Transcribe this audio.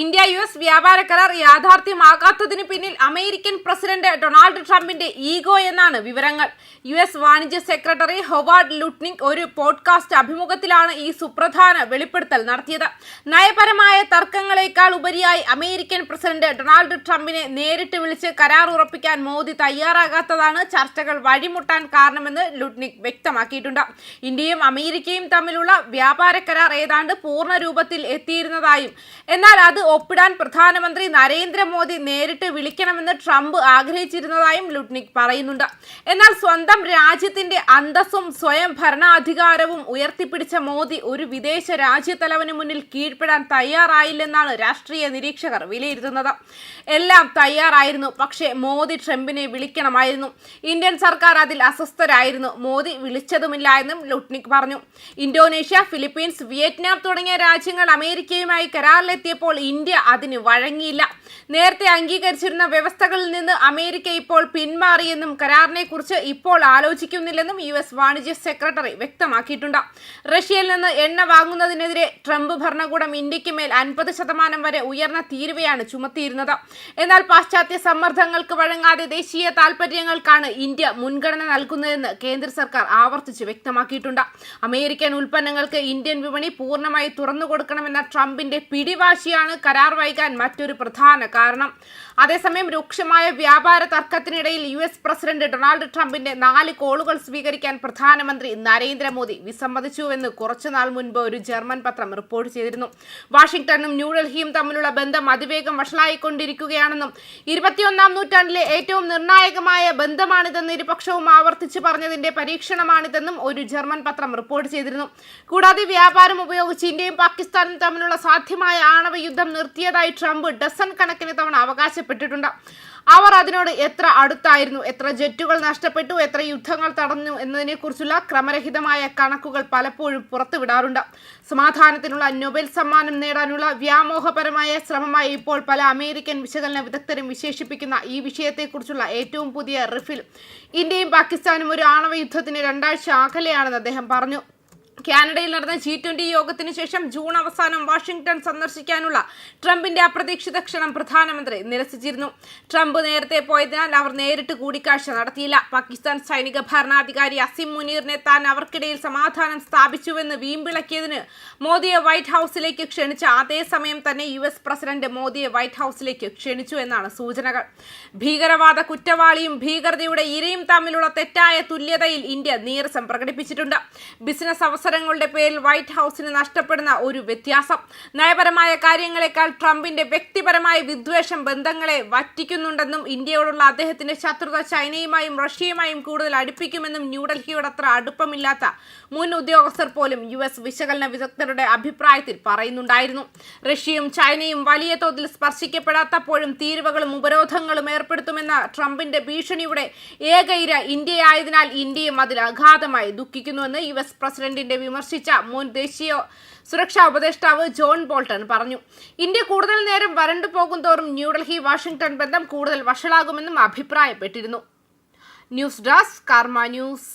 India U S വ്യാപാര കരാർ യാഥാർത്ഥ്യമാകാത്തതിന് പിന്നിൽ അമേരിക്കൻ പ്രസിഡന്റ് ഡൊണാൾഡ് ട്രംപിന്റെ ഈഗോ എന്നാണ് വിവരങ്ങൾ. യു എസ് വാണിജ്യ സെക്രട്ടറി ഹൊവാർഡ് ലുട്നിക് ഒരു പോഡ്കാസ്റ്റ് അഭിമുഖത്തിലാണ് ഈ സുപ്രധാന വെളിപ്പെടുത്തൽ നടത്തിയത്. നയപരമായ തർക്കങ്ങളെക്കാൾ ഉപരിയായി അമേരിക്കൻ പ്രസിഡന്റ് ഡൊണാൾഡ് ട്രംപിനെ നേരിട്ട് വിളിച്ച് കരാർ ഉറപ്പിക്കാൻ മോദി തയ്യാറാകാത്തതാണ് ചർച്ചകൾ വഴിമുട്ടാൻ കാരണമെന്ന് ലുട്നിക് വ്യക്തമാക്കിയിട്ടുണ്ട്. ഇന്ത്യയും അമേരിക്കയും തമ്മിലുള്ള വ്യാപാര കരാർ ഏതാണ്ട് പൂർണ രൂപത്തിൽ എത്തിയിരുന്നതായും എന്നാൽ അത് ഒപ്പിടാൻ പ്രധാനമന്ത്രി നരേന്ദ്രമോദി നേരിട്ട് വിളിക്കണമെന്ന് ട്രംപ് ആഗ്രഹിച്ചിരുന്നതായും ലുട്നിക് പറയുന്നുണ്ട്. എന്നാൽ സ്വന്തം രാജ്യത്തിന്റെ അന്തസ്സും സ്വയം ഭരണാധികാരവും ഉയർത്തിപ്പിടിച്ച മോദി ഒരു വിദേശ രാജ്യത്തലവന് മുന്നിൽ കീഴ്പ്പെടാൻ തയ്യാറായില്ലെന്നാണ് രാഷ്ട്രീയ നിരീക്ഷകർ വിലയിരുത്തുന്നത്. എല്ലാം തയ്യാറായിരുന്നു പക്ഷേ മോദി ട്രംപിനെ വിളിക്കണമായിരുന്നു. ഇന്ത്യൻ സർക്കാർ അതിൽ അസ്വസ്ഥരായിരുന്നു. മോദി വിളിച്ചതുമില്ല എന്നും ലുട്നിക് പറഞ്ഞു. ഇന്തോനേഷ്യ ഫിലിപ്പീൻസ് വിയറ്റ്നാം തുടങ്ങിയ രാജ്യങ്ങൾ അമേരിക്കയുമായി കരാറിലെത്തിയപ്പോൾ ഇന്ത്യ അതിന് വഴങ്ങിയില്ല. നേരത്തെ അംഗീകരിച്ചിരുന്ന വ്യവസ്ഥകളിൽ നിന്ന് അമേരിക്ക ഇപ്പോൾ പിന്മാറിയെന്നും കരാറിനെ കുറിച്ച് ഇപ്പോൾ ആലോചിക്കുന്നില്ലെന്നും യു എസ് വാണിജ്യ സെക്രട്ടറി വ്യക്തമാക്കിയിട്ടുണ്ട്. റഷ്യയിൽ നിന്ന് എണ്ണ വാങ്ങുന്നതിനെതിരെ ട്രംപ് ഭരണകൂടം ഇന്ത്യയ്ക്ക് മേൽ അൻപത് ശതമാനം വരെ ഉയർന്ന തീരുവയാണ് ചുമത്തിയിരുന്നത്. എന്നാൽ പാശ്ചാത്യ സമ്മർദ്ദങ്ങൾക്ക് വഴങ്ങാതെ ദേശീയ താൽപര്യങ്ങൾക്കാണ് ഇന്ത്യ മുൻഗണന നൽകുന്നതെന്ന് കേന്ദ്ര സർക്കാർ ആവർത്തിച്ച് വ്യക്തമാക്കിയിട്ടുണ്ട്. അമേരിക്കൻ ഉൽപ്പന്നങ്ങൾക്ക് ഇന്ത്യൻ വിപണി പൂർണമായി തുറന്നു കൊടുക്കണമെന്ന ട്രംപിന്റെ പിടിവാശിയാണ് കരാർ വൈകാൻ മറ്റൊരു പ്രധാന കാരണം. അതേസമയം രൂക്ഷമായ വ്യാപാര തർക്കത്തിനിടയിൽ യു എസ് പ്രസിഡന്റ് ഡൊണാൾഡ് ട്രംപിന്റെ നാല് കോളുകൾ സ്വീകരിക്കാൻ പ്രധാനമന്ത്രി നരേന്ദ്രമോദി വിസമ്മതിച്ചുവെന്ന് കുറച്ചുനാൾ മുൻപ് ഒരു ജർമ്മൻ പത്രം റിപ്പോർട്ട് ചെയ്തിരുന്നു. വാഷിംഗ്ടണും ന്യൂഡൽഹിയും തമ്മിലുള്ള ബന്ധം അതിവേഗം വഷളായിക്കൊണ്ടിരിക്കുകയാണെന്നും ഇരുപത്തിയൊന്നാം നൂറ്റാണ്ടിലെ ഏറ്റവും നിർണായകമായ ബന്ധമാണിതെന്ന് ഇരുപക്ഷവും ആവർത്തിച്ചു പറഞ്ഞതിന്റെ പരീക്ഷണമാണിതെന്നും ഒരു ജർമ്മൻ പത്രം റിപ്പോർട്ട് ചെയ്തിരുന്നു. കൂടാതെ വ്യാപാരം ഉപയോഗിച്ച് ഇന്ത്യയും പാകിസ്ഥാനും തമ്മിലുള്ള സാധ്യമായ ആണവ യുദ്ധം നിർത്തിയതായി ട്രംപ് ഡസൺ കണക്കിന് തവണ അവകാശപ്പെട്ടിട്ടുണ്ട്. അവർ അതിനോട് എത്ര അടുത്തായിരുന്നു? എത്ര ജെറ്റുകൾ നഷ്ടപ്പെട്ടു? എത്ര യുദ്ധങ്ങൾ തടഞ്ഞു? എന്നതിനെക്കുറിച്ചുള്ള ക്രമരഹിതമായ കണക്കുകൾ പലപ്പോഴും പുറത്തുവിടാറുണ്ട്. സമാധാനത്തിനുള്ള നൊബേൽ സമ്മാനം നേടാനുള്ള വ്യാമോഹപരമായ ശ്രമമായി ഇപ്പോൾ പല അമേരിക്കൻ വിശകലന വിദഗ്ധരും വിശേഷിപ്പിക്കുന്ന ഈ വിഷയത്തെക്കുറിച്ചുള്ള ഏറ്റവും പുതിയ റിഫിൽ. ഇന്ത്യയും പാകിസ്ഥാനും ഒരു ആണവ യുദ്ധത്തിന് രണ്ടാഴ്ച അകലെയാണെന്ന് അദ്ദേഹം പറഞ്ഞു. കാനഡയിൽ നടന്ന ജി ട്വന്റി യോഗത്തിന് ശേഷം ജൂൺ അവസാനം വാഷിംഗ്ടൺ സന്ദർശിക്കാനുള്ള ട്രംപിന്റെ അപ്രതീക്ഷിത ക്ഷണം പ്രധാനമന്ത്രി നിരസിച്ചിരുന്നു. ട്രംപ് നേരത്തെ പോയതിനാൽ അവർ നേരിട്ട് കൂടിക്കാഴ്ച നടത്തിയില്ല. പാകിസ്ഥാൻ സൈനിക ഭരണാധികാരി അസിം മുനീറിനെ താൻ അവർക്കിടയിൽ സമാധാനം സ്ഥാപിച്ചുവെന്ന് വീമ്പിളക്കിയതിന് മോദിയെ വൈറ്റ് ഹൌസിലേക്ക് ക്ഷണിച്ച അതേസമയം തന്നെ യു എസ് പ്രസിഡന്റ് മോദിയെ വൈറ്റ് ഹൌസിലേക്ക് ക്ഷണിച്ചു എന്നാണ് സൂചനകൾ. ഭീകരവാദ കുറ്റവാളിയും ഭീകരതയുടെ ഇരയും തമ്മിലുള്ള തെറ്റായ തുല്യതയിൽ ഇന്ത്യ നീരസം പ്രകടിപ്പിച്ചിട്ടുണ്ട്. ബിസിനസ് അവസരങ്ങളുടെ പേരിൽ വൈറ്റ് ഹൌസിന് നഷ്ടപ്പെടുന്ന ഒരു വ്യത്യാസം. നയപരമായ കാര്യങ്ങളെക്കാൾ ട്രംപിന്റെ വ്യക്തിപരമായ വിദ്വേഷം ബന്ധങ്ങളെ വറ്റിക്കുന്നുണ്ടെന്നും ഇന്ത്യയോടുള്ള അദ്ദേഹത്തിന്റെ ശത്രുത ചൈനയുമായും റഷ്യയുമായും കൂടുതൽ അടുപ്പിക്കുമെന്നും ന്യൂഡൽഹിയോട് അത്ര അടുപ്പമില്ലാത്ത മുൻ ഉദ്യോഗസ്ഥർ പോലും യു എസ് വിശകലന വിദഗ്ധരുടെ അഭിപ്രായത്തിൽ പറയുന്നുണ്ടായിരുന്നു. റഷ്യയും ചൈനയും വലിയ തോതിൽ സ്പർശിക്കപ്പെടാത്തപ്പോഴും തീരുവകളും ഉപരോധങ്ങളും ഏർപ്പെടുത്തുമെന്ന ട്രംപിന്റെ ഭീഷണിയുടെ ഏക ഇര ഇന്ത്യയായതിനാൽ ഇന്ത്യയും അതിൽ അഗാധമായി ദുഃഖിക്കുന്നുവെന്ന് യു എസ് പ്രസിഡന്റിന്റെ വിമർശിച്ച മുൻ ദേശീയ സുരക്ഷാ ഉപദേഷ്ടാവ് ജോൺ ബോൾട്ടൺ പറഞ്ഞു ഇന്ത്യ കൂടുതൽ നേരം വരണ്ടു പോകും തോറും ന്യൂഡൽഹി വാഷിംഗ്ടൺ ബന്ധം കൂടുതൽ വഷളാകുമെന്നും അഭിപ്രായപ്പെട്ടിരുന്നു. News desk Karma news.